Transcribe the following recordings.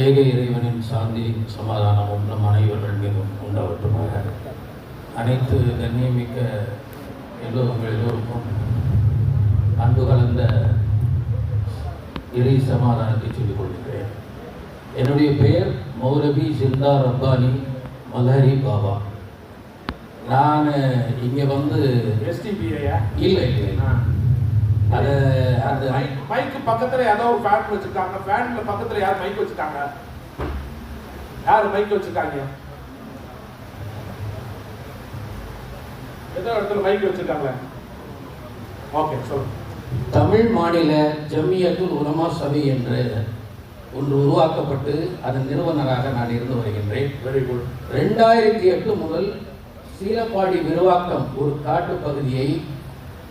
ஏக இறைவனின் சாந்தி சமாதானமும் நம் அனைவர்கள் மீதும் உண்டாவட்டுமாக அனைத்து கண்ணியமிக்க எல்லோரும் எல்லோருக்கும் அன்பு கலந்த இறை சமாதானத்தை சொல்லிக் கொள்கிறேன். என்னுடைய பெயர் மௌலவி ஜிந்தா ரப்பானி மலஹரி பாபா. நான் இங்கே வந்து எஸ்டிபிஐயா இல்லை இல்லை அது அந்த மைக்கு பக்கத்துல ஏதோ ஒரு ஃபேன் வச்சிருக்காங்க. ஃபேன்ல பக்கத்துல யார் மைக் வச்சிருக்காங்க? யார் மைக் வச்சிருக்காங்க? ஏதோ இடத்துல மைக் வச்சிருக்காங்களே ஓகே சொல்லுங்க. தமிழ் மாநில ஜம்மியத்துல் உலமா சபை என்று ஒன்று உருவாக்கப்பட்டு அதன் நிறுவனராக நான் இருந்து வருகின்றேன். வெரி குட் ரெண்டாயிரத்தி எட்டு முதல் சீலப்பாடி விரிவாக்கம் ஒரு காட்டு பகுதியை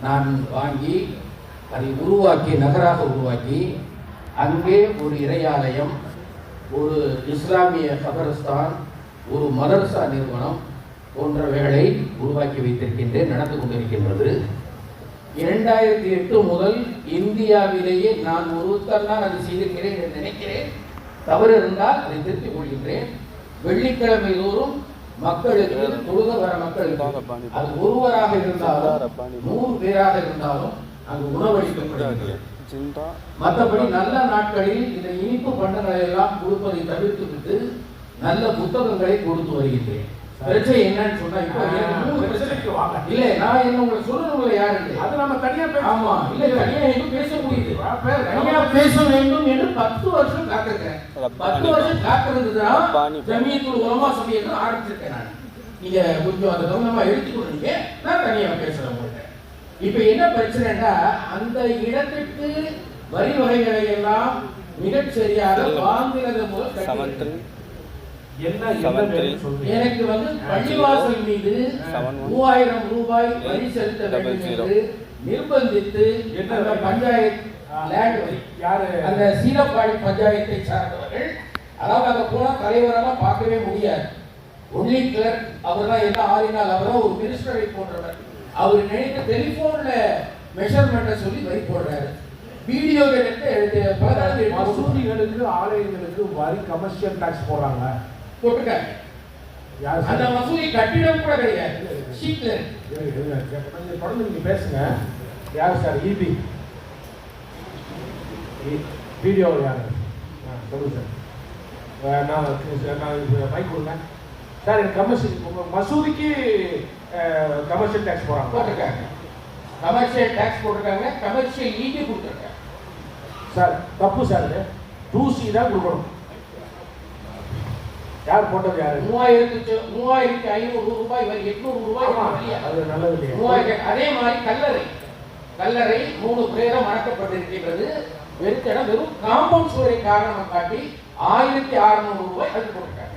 நான் வாங்கி அதை உருவாக்கி நகராக உருவாக்கி அங்கே ஒரு இறையாலயம் ஒரு இஸ்லாமிய கபரஸ்தான் ஒரு மதரசா நிறுவனம் போன்றவைகளை உருவாக்கி வைத்திருக்கின்றேன் நடந்து கொண்டிருக்கின்றது. இரண்டாயிரத்தி எட்டு முதல் இந்தியாவிலேயே நான் ஒருத்தர் தான் அதை செய்திருக்கிறேன் என்று நினைக்கிறேன். தவறு இருந்தால் அதை திருத்திக் கொள்கின்றேன். வெள்ளிக்கிழமை தோறும் மக்களுக்கு தொழுக வர மக்களுக்கு அது ஒருவராக இருந்தாலும் நூறு பேராக இருந்தாலும் அங்கு உணவளிக்கப்படுகிறது மற்றபடி நல்ல நாட்களில் இந்த இனிப்பு பண்டங்களை எல்லாம் கொடுப்பதை தவிர்த்துவிட்டு நல்ல புத்தகங்களை கொடுத்து வருகின்றேன். பிரச்சனை என்னன்னு சொன்னா இப்போ மூணு பிரச்சனை பிரச்சனைக்கு வாங்க. இல்ல நான் என்ன உங்களை சொல்லணும்ல யாரு. அது நம்ம தனியா ஆமா பேசலாம் இல்ல தனியா பேச முடியுது தனியா பேச வேண்டும் என்று பத்து வருஷம் காத்திருக்கேன் பத்து வருஷம் காத்திருந்ததுதான் ஜமியத்துல் உலமா சபையை ஆரம்பிச்சிருக்கேன் நான். நீங்க கொஞ்சம் அதை கவனமா எடுத்துக்கொண்டீங்க நான் தனியா பேசுறேன் இப்ப என்ன பிரச்சனைன்னா அந்த இடத்திற்கு வரி வகைகளை எல்லாம் மிகச் சரியாக வேணும்னு சொல்றீங்க? எனக்கு வந்து பள்ளிவாசல் மீது மூவாயிரம் ரூபாய் வரி செலுத்த வேண்டும் என்று நிர்பந்தித்து என்ன அந்த? பஞ்சாயத்து லேண்ட் வரி. யாரு? அந்த சீலப்பாடி பஞ்சாயத்தை சார்ந்தவர்கள். அதாவது அங்க போனா தலைவரெல்லாம் பார்க்கவே முடியாது. ஒன்லி கிளர்க் அவர் தான் என்ன ஆறினால் அவர் ஒரு மினிஸ்டரை போன்றவர். அவர் நினைத்த டெலிபோன்ல மெஷர்மெண்ட்டை சொல்லி வரி போடுறாரு. வீடியோ மசூதிகளுக்கு ஆலயங்களுக்கு வரி கமர்ஷியல் டாக்ஸ் போடுறாங்க. போட்டுருக்காங்க யார் அந்த? மசூதி கட்டிடம் கூட கிடையாது. தொடர்ந்து நீங்க பேசுங்க. யார் சார்? இபி வீடியோ யார்? ஆ, சொல்லுங்க சார். நான் நான் மைக் கொடுங்க. சார் எனக்கு கமர்ஷியல் மசூதிக்கு கமர்ஷியல் டேக்ஸ் போகிறாங்க போட்டிருக்காங்க. கமர்ஷியல் டாக்ஸ் போட்டிருக்காங்க கமர்ஷியல் ஈடி கொடுத்துருக்காங்க. சார் தப்பு சார் இது. டூ சி தான் கொடுக்கணும். யார் போட்டது யாரு? மூவாயிரத்து மூவாயிரத்தி ஐநூறு ரூபாய் வரி எட்நூறு ரூபாய்? அது நல்லது இல்லையா? மூவாயிரம் அதே மாதிரி கல்லறை. கல்லறை மூணு பிரேதம் அடக்கப்பட்டிருக்கின்றது வெறும் வெறும் காம்பவுண்ட் சுவரை காரணம் காட்டி ஆயிரத்தி அறுநூறு ரூபாய் அது போட்டிருக்காங்க.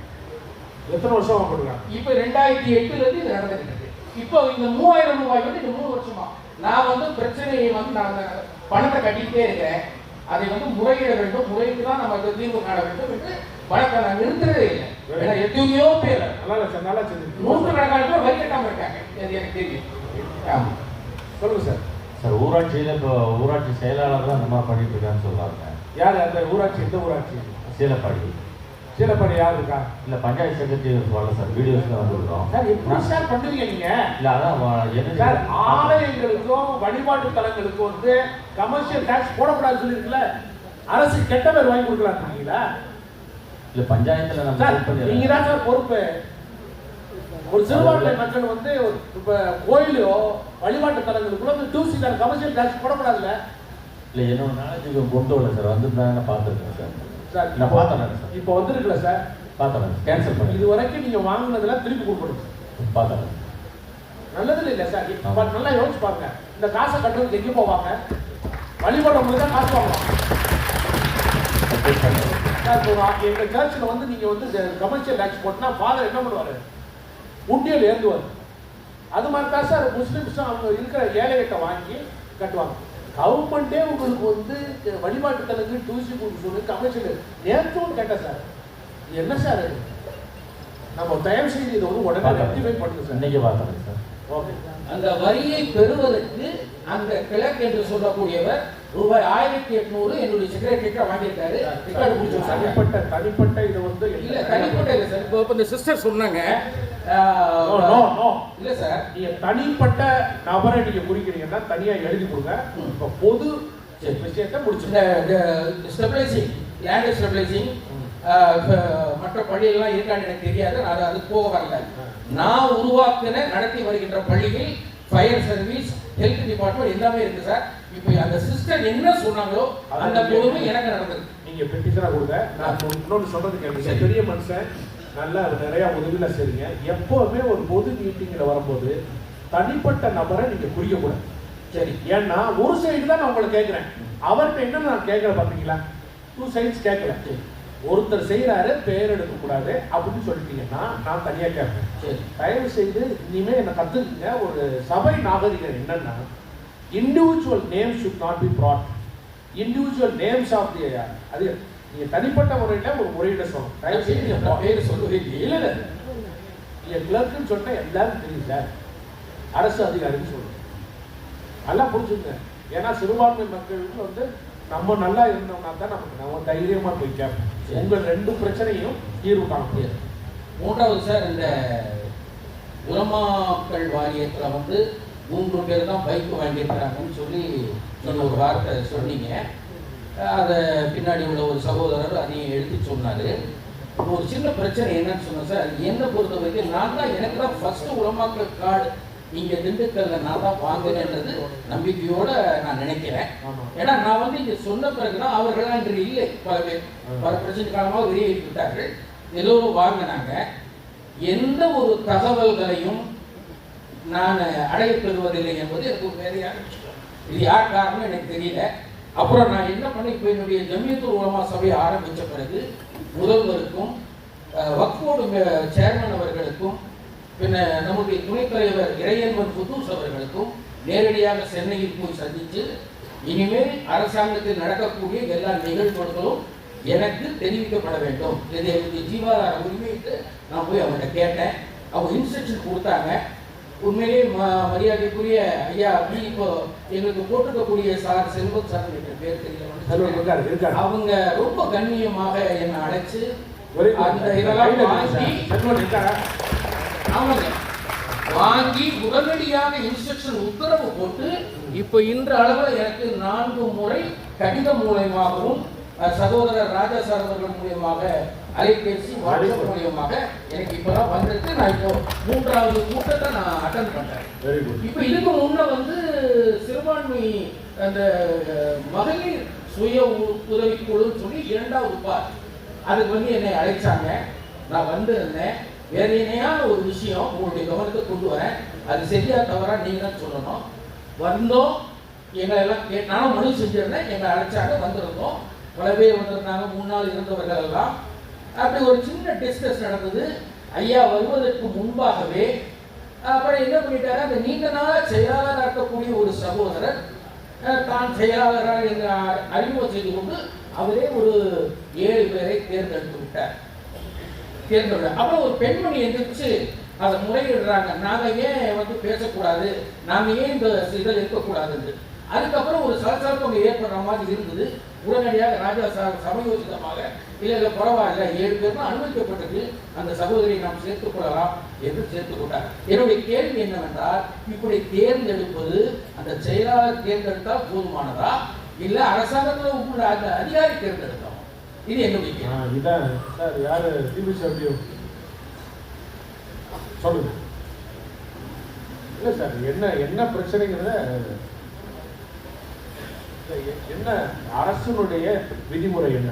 எத்தனை வருஷம் போட்டுருக்காங்க இப்ப ரெண்டாயிரத்தி எட்டுல இருந்து இது நடந்துட்டு இருக்கு. இப்போ இந்த மூவாயிரம் ரூபாய் வந்து இந்த மூணு வருஷமா? நான் வந்து பிரச்சனையை வந்து நான் அந்த பணத்தை கட்டிக்கிட்டே இருக்கிறேன். அதை வந்து முறையிட வேண்டும். முறையிட்டு தான் நமக்கு தீர்வு காண வேண்டும் என்று பணத்தை நான் நிறுத்துறதே இல்லை. ஏன்னா எத்தனையோ பேர். நல்லா இல்லை சார் நல்லா செஞ்சு நூற்றுக்கணக்கான பேர் வரி கட்டாம இருக்காங்க. அது எனக்கு தெரியும். ஆமா. சொல்லுங்க சார். சார் ஊராட்சியில் இப்போ ஊராட்சி செயலாளர் தான் இந்த மாதிரி பண்ணிட்டு இருக்கான்னு சொல்றாங்க. யார்? அந்த ஊராட்சி எந்த ஊராட்சி? சீலப்பாடி. யார் இருக்கா? இல்லை பஞ்சாயத்து செக்ரட்டரி வரல சார். வீடியோஸில் வந்துருக்கோம் சார் எப்படி சார் பண்ணுவீங்க நீங்க? இல்லை அதான் என்ன சார் ஆலயங்களுக்கும் வழிபாட்டு தலங்களுக்கும் வந்து கமர்ஷியல் டாக்ஸ் போடக்கூடாதுன்னு சொல்லிருக்குல்ல அரசு கெட்ட பேர் வாங்கி கொடுக்கலாம்ங்களா இல்லை பஞ்சாயத்தில் நம்ம நீங்க தான் சார் பொறுப்பு. ஒரு சிறுபான்மை மக்கள் வந்து இப்ப கோயிலோ வழிபாட்டு தலங்களுக்குள்ள வந்து டூசி கமர்ஷியல் டாக்ஸ் போடக்கூடாதுல்ல? இல்லை என்னோட நாலேஜுக்கு கொண்டு வரல சார். வந்திருந்தாங்க பார்த்துருக்கேன் சார். சார் நான் இப்போ- பார்த்தேன் சார். இப்போ வந்திருக்குல்ல சார்? பார்த்தேன் கேன்சல் பண்ணி இது வரைக்கும் நீங்க வாங்குனதெல்லாம் திருப்பி கொடுக்கணும். பார்த்தேன் நல்லது இல்லை சார். நல்லா யோசிச்சு பாருங்க. இந்த காசை கட்டுறதுக்கு எங்க போவாங்க? வழிபாடு தான் காசு வாங்கலாம் எங்க சர்ச்சில் வந்து நீங்க வந்து கமர்ஷியல் டாக்ஸ் போட்டுனா ஃபாதர் என்ன பண்ணுவாரு? உண்டியல் ஏந்துவார். அது மாதிரி தான் சார் முஸ்லிம்ஸும் அவங்க இருக்கிற ஏழைகிட்ட வாங்கி கட்டுவாங்க. கவர்மெண்ட்டே உங்களுக்கு வந்து வழிபாட்டு தலங்கு டூசி கொடுக்க சொல்லி. கமர்ஷியல் நேற்றும் கேட்டேன் சார். என்ன சார்? நம்ம தயவு செய்து இதை வந்து உடனே ரெக்டிஃபை பண்ணுங்க சார். இன்னைக்கு பார்த்தேன் சார். ஓகே. அந்த வரியை பெறுவதற்கு அந்த கிழக்கு என்று சொல்லக்கூடியவர் ரூபாய் ஆயிரத்தி எட்நூறு என்னுடைய செக்ரட்டரிட்ட வாங்கியிருக்காரு. தனிப்பட்ட தனிப்பட்ட இதை வந்து இல்ல தனிப்பட்ட இல்லை சார். இப்போ இந்த சிஸ்டர் சொன்னாங்க. No, no, no. இல்ல சார். நீங்க தனிப்பட்ட நபரை நீங்க குறிக்கிறீங்கன்னா தனியா எழுதி கொடுங்க. இப்ப பொது சரி. விஷயத்தை இந்த முடிச்சுங்க ஸ்டெபிளைசிங் லேண்ட் ஸ்டெபிளைசிங் மற்ற பள்ளியெல்லாம் இருக்கான்னு எனக்கு தெரியாது அது அது போக வரல. நான் உருவாக்கின நடத்தி வருகின்ற பள்ளியில் ஃபயர் சர்வீஸ் ஹெல்த் டிபார்ட்மெண்ட் எல்லாமே இருக்கு சார். இப்போ அந்த சிஸ்டர் என்ன சொன்னாங்களோ அந்த பொழுது எனக்கு நடந்தது. நீங்க பெட்டிஷனா கொடுங்க. நான் இன்னொன்னு சொல்றது சரி. பெரிய மனுஷன் நல்லா நிறைய உதவியில செய்றீங்க. எப்பவுமே ஒரு பொது மீட்டிங்ல வரும்போது தனிப்பட்ட நபரை நீங்க குறிக்க கூடாது சரி ஏன்னா ஒரு சைடு தான் நான் உங்களை கேட்கிறேன். அவர்கிட்ட என்ன நான் கேட்கறேன் பாத்தீங்களா? டூ சைட்ஸ் கேட்கல. சரி. ஒருத்தர் செய்யறாரு பேர் எடுக்க கூடாது அப்படின்னு சொல்லிட்டீங்கன்னா நான் தனியா கேட்பேன். சரி. தயவு செய்து இனிமே என்ன கத்துக்குங்க. ஒரு சபை நாகரிகம் என்னன்னா individual name should not be brought. Individual names of the அது நீங்க தனிப்பட்ட முறையில ஒரு முறையிட சொல்லணும். தயவு செய்து பேர் நீங்க பேர் சொல்லவே இல்லை இல்ல இல்ல. நீங்க கிளர்க்குன்னு சொன்னா எல்லாரும் தெரியல அரசு அதிகாரின்னு சொல்லணும் நல்லா புரிஞ்சுங்க. ஏன்னா சிறுபான்மை மக்களுக்கு வந்து நம்ம நல்லா இருந்தோம்னா தான் நமக்கு நம்ம தைரியமா போய் கேட்போம். சரி. உங்க ரெண்டு பிரச்சனையும் தீர்வு காண முடியாது மூன்றாவது சார் இந்த உலமாக்கள் வாரியத்தில் வந்து மூன்று பேர் தான் பைக் வாங்கியிருக்கிறாங்கன்னு சொல்லி நீங்கள் ஒரு வார்த்தை சொன்னீங்க. அதை பின்னாடி உள்ள ஒரு சகோதரர் அதையும் எடுத்து சொன்னார். ஒரு சின்ன பிரச்சனை என்னன்னு சொன்னேன் சார். என்னை பொறுத்த வரைக்கும் நான் தான் எனக்கு தான் ஃபர்ஸ்ட் உலமாக்கள் கார்டு இங்கே திண்டுக்கல்ல நான் தான் வாங்கினேன்றது நம்பிக்கையோட நான் நினைக்கிறேன். ஏன்னா நான் வந்து இங்க சொன்ன பிறகுதான் அவர்கள்லாம் இன்று இல்லை. பல பேர் பல பிரச்சனை காலமாக வெளியேறி விட்டார்கள். எல்லோரும் வாங்கினாங்க. எந்த ஒரு தகவல்களையும் நான் அடைய பெறுவதில்லை என்பது எனக்கு விஷயம். இது யார் காரணம் எனக்கு தெரியல. அப்புறம் நான் என்ன பண்ணி இப்போ என்னுடைய ஜமியத்துல் உலமா சபையை ஆரம்பித்த பிறகு முதல்வருக்கும் வக்ஃபோர்டு சேர்மன் அவர்களுக்கும் பின்ன நம்முடைய துணைத் தலைவர் இறையன்பன் புத்தூஸ் அவர்களுக்கும் நேரடியாக சென்னையில் போய் சந்தித்து இனிமேல் அரசாங்கத்தில் நடக்கக்கூடிய எல்லா நிகழ்வுகளும் எனக்கு தெரிவிக்கப்பட வேண்டும். இது எனக்கு ஜீவாதார உரிமையிட்டு நான் போய் அவங்கள்ட்ட கேட்டேன். அவங்க இன்ஸ்ட்ரக்ஷன் கொடுத்தாங்க. உண்மையிலே ம- மரியாதைக்குரிய ஐயா அப்படி இப்போ எங்களுக்கு போட்டிருக்கக்கூடிய சார் செல்வம் சார் பேர் தெரியல. அவங்க ரொம்ப கண்ணியமாக என்னை அழைச்சு. அந்த இதெல்லாம் வாங்கி ஆமாங்க வாங்கி உடனடியாக இன்ஸ்ட்ரக்ஷன் உத்தரவு போட்டு இப்போ இன்று அளவில் எனக்கு நான்கு முறை கடிதம் மூலயமாகவும் சகோதரர் ராஜா சார் அவர்கள் மூலியமாக அலைபேசி வாட்ஸ்அப் மூலியமாக எனக்கு இப்பதான் வந்திருக்கு. நான் இப்போ மூன்றாவது கூட்டத்தை நான் அட்டன் குட் இப்போ இதுக்கு முன்ன வந்து சிறுபான்மை அந்த மகளிர் சுய உதவிக்குழுன்னு சொல்லி இரண்டாவது பார் அதுக்கு வந்து என்னை அழைச்சாங்க. நான் வந்திருந்தேன். வேற இணையான ஒரு விஷயம் உங்களுடைய கவனத்தை கொண்டு வரேன். அது சரியா தவறா நீங்க தான் சொல்லணும். வந்தோம் எங்களை எல்லாம் நானும் மனு செஞ்சிருந்தேன் எங்களை அழைச்சாங்க வந்திருந்தோம். பல பேர் வந்திருந்தாங்க நாள் இருந்தவர்கள் எல்லாம். அப்படி ஒரு சின்ன டிஸ்கஸ் நடந்தது. ஐயா வருவதற்கு முன்பாகவே அப்புறம் என்ன பண்ணிட்டாரு? அந்த நீண்ட நாள் செயலாளராக இருக்கக்கூடிய ஒரு சகோதரர் தான் செயலாளராக என்று அறிமுகம் செய்து கொண்டு அவரே ஒரு ஏழு பேரை தேர்ந்தெடுத்து விட்டார். தேர்ந்தெடுத்தார் அப்புறம் ஒரு பெண்மணி எந்திரிச்சு அதை முறையிடுறாங்க. நாங்கள் ஏன் வந்து பேசக்கூடாது? நாங்கள் ஏன் இந்த இதில் இருக்கக்கூடாதுன்னு. அதுக்கப்புறம் ஒரு சலசலப்பு அங்கே ஏற்படுற மாதிரி இருந்தது. உடனடியாக ராஜா சார் சமயோசிதமாக இல்லை இல்லை பரவாயில்ல. ஏழு பேரும் அனுமதிக்கப்பட்டது அந்த சகோதரியை நாம் சேர்த்துக் கொள்ளலாம் என்று சேர்த்துக் கொண்டார். என்னுடைய கேள்வி என்னவென்றால் இப்படி தேர்ந்தெடுப்பது அந்த செயலாளர் தேர்ந்தெடுத்தால் போதுமானதா? இல்லை அரசாங்கத்தில் உள்ள அந்த அதிகாரி தேர்ந்தெடுத்தோம் இது என்ன ஆ, சார் இதான். சார் யாரு? டிபிசிடபிள்யூ சொல்லுங்க. இல்லை சார் என்ன என்ன பிரச்சனைங்கிறத என்ன அரசனுடைய விதிமுறை என்ன?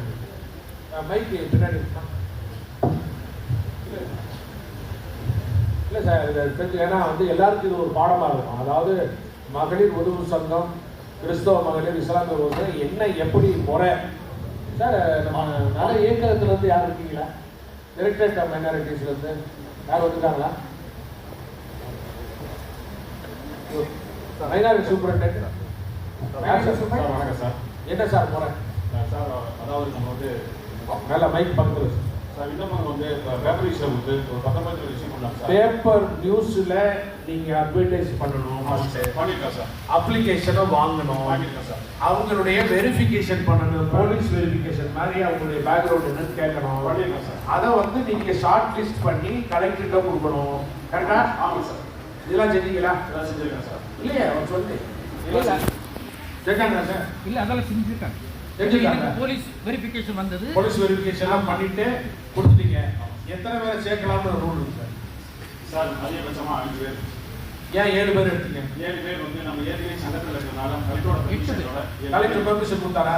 மைக்கு பின்னாடி இல்லை சார் இது தெரிஞ்சு ஏன்னா வந்து எல்லாருக்கும் இது ஒரு பாடமாக இருக்கும். அதாவது மகளிர் உதவு சங்கம் கிறிஸ்தவ மகளிர் இஸ்லாமிய என்ன எப்படி முறை சார் நம்ம நல இயக்கத்துல இருந்து யார் இருக்கீங்களா? டிரெக்டரேட் ஆஃப் மைனாரிட்டிஸ்ல இருந்து யார் வந்துட்டாங்களா? மைனாரிட்டி சூப்பரண்டென்ட் வணக்கம் சார். என்ன சார் முறை சார் அதாவது நம்ம வந்து நல்ல மைக் பக்கத்தில். சார் விண்ணப்பம் வந்து பேப்பரிஸில் வந்து ஒரு பத்தொன்பது ரிசீவ் பண்ணலாம் சார்? பேப்பர் நியூஸில் நீங்கள் அட்வர்டைஸ் பண்ணணும் அப்ளிகேஷனை வாங்கணும். அவங்களுடைய வெரிஃபிகேஷன் பண்ணணும். போலீஸ் வெரிஃபிகேஷன் மாதிரி அவங்களுடைய பேக்ரவுண்ட் என்னன்னு கேட்கணும். அதை வந்து நீங்கள் ஷார்ட் லிஸ்ட் பண்ணி கலெக்டர்கிட்ட கொடுக்கணும். கரெக்டா ஆமாம் சார். இதெல்லாம் செஞ்சீங்களா? இதெல்லாம் செஞ்சுருக்கேன் சார். இல்லையா? அவன் சொல்லு இல்லை சார். செஞ்சாங்க சார்? இல்ல அதெல்லாம் செஞ்சிருக்காங்க. போலீஸ் வெரிஃபிகேஷன் வந்தது. போலீஸ் வெரிஃபிகேஷன்லாம் பண்ணிட்டு கொடுத்துட்டீங்க. எத்தனை பேரை சேர்க்கலாம்னு ரூல் இருக்கு சார் சார் அதிகபட்சமாக அஞ்சு பேர். ஏன் ஏழு பேர் எடுத்தீங்க? ஏழு பேர் வந்து நம்ம ஏற்கனவே சங்கத்தில் இருக்கிறனால கலெக்டரோட பெர்மிஷனோட கலெக்டர் பெர்மிஷன் கொடுத்தாரா?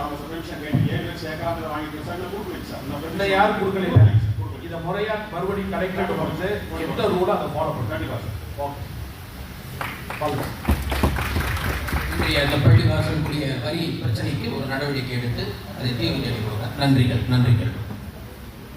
அவங்க பெர்மிஷன் கேட்டு ஏழு பேர் சேர்க்கலாம் வாங்கிட்டு சார் இல்லை கொடுக்கலைங்க சார். இந்த யாரும் கொடுக்கல. இதை முறையா மறுபடியும் கலெக்டர் வந்து எந்த ரூலோ அதை ஃபாலோ பண்ணுங்க கண்டிப்பாக சார். ஓகே ஃபாலோ அந்த பள்ளிவாசலுக்குரிய வரி பிரச்சனைக்கு ஒரு நடவடிக்கை எடுத்து அதை தீர்வு தேடி கொடுங்க. நன்றிகள் நன்றிகள்.